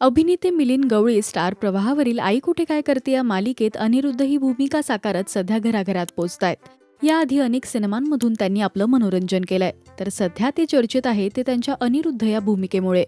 अभिनेते मिलिंद गवळी स्टार प्रवाहावरील आई कुठे काय करते या मालिकेत अनिरुद्ध ही भूमिका साकारत सध्या घराघरात पोचतायत. याआधी अनेक सिनेमांमधून त्यांनी आपलं मनोरंजन केलंय. तर सध्या ते चर्चेत आहे ते त्यांच्या अनिरुद्ध या भूमिकेमुळे.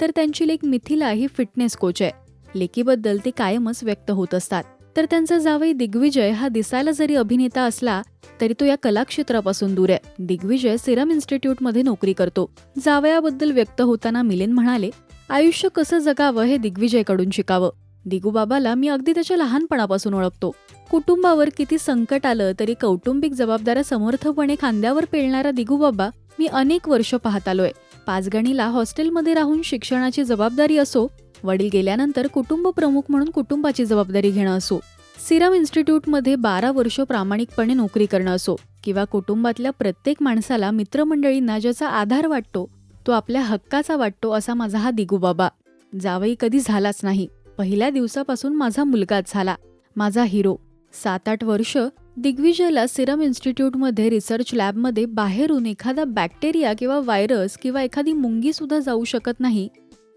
तर त्यांची लेख मिथिला ही फिटनेस कोच आहे. लेकीबद्दल ते कायमच व्यक्त होत असतात. तर त्यांचा जावई दिग्विजय हा दिसायला जरी अभिनेता असला तरी तो या कलाक्षेत्रापासून दूर आहे. दिग्विजय सिरम इन्स्टिट्यूटमध्ये नोकरी करतो. जावयाबद्दल व्यक्त होताना मिलिंद म्हणाले आयुष्य कसं जगावं हे दिग्विजयकडून शिकावं. दिगूबाबाला मी अगदी त्याच्या लहानपणापासून ओळखतो. कुटुंबावर किती संकट आलं तरी कौटुंबिक जबाबदाऱ्या समर्थपणे खांद्यावर पेलणारा दिगूबाबा मी अनेक वर्ष पाहत आलोय. पाचगणीला हॉस्टेलमध्ये राहून शिक्षणाची जबाबदारी असो वडील गेल्यानंतर कुटुंब प्रमुख म्हणून कुटुंबाची जबाबदारी घेणं असो सिरम इन्स्टिट्यूटमध्ये बारा वर्ष प्रामाणिकपणे नोकरी करणं असो किंवा कुटुंबातल्या प्रत्येक माणसाला मित्रमंडळींना ज्याचा आधार वाटतो तो आपल्या हक्काचा वाटतो असा माझा हा दिगूबाबा जावई कधी झालाच नाही. पहिल्या दिवसापासून माझा मुलगाच झाला. माझा हिरो. सात आठ वर्ष दिग्विजयला सिरम इन्स्टिट्यूटमध्ये रिसर्च लॅबमध्ये बाहेरून एखादा बॅक्टेरिया किंवा व्हायरस किंवा एखादी मुंगीसुद्धा जाऊ शकत नाही.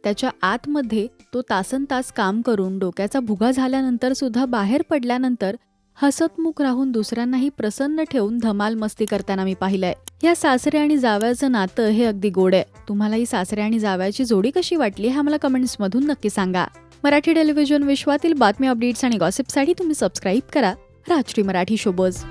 त्याच्या आतमध्ये तो तासन तास काम करून डोक्याचा भुगा झाल्यानंतर सुद्धा बाहेर पडल्यानंतर हसतमुख राहून दुसऱ्यांनाही प्रसन्न ठेवून धमाल मस्ती करताना मी पाहिलंय. या सासरे आणि जावयाचं नातं हे अगदी गोड आहे. तुम्हाला ही सासरे आणि जावयाची जोडी कशी वाटली हे आम्हाला कमेंट्समधून नक्की सांगा. मराठी टेलिव्हिजन विश्वातील बातमी अपडेट्स आणि गॉसिपसाठी तुम्ही सबस्क्राईब करा. राजश्री मराठी शोबज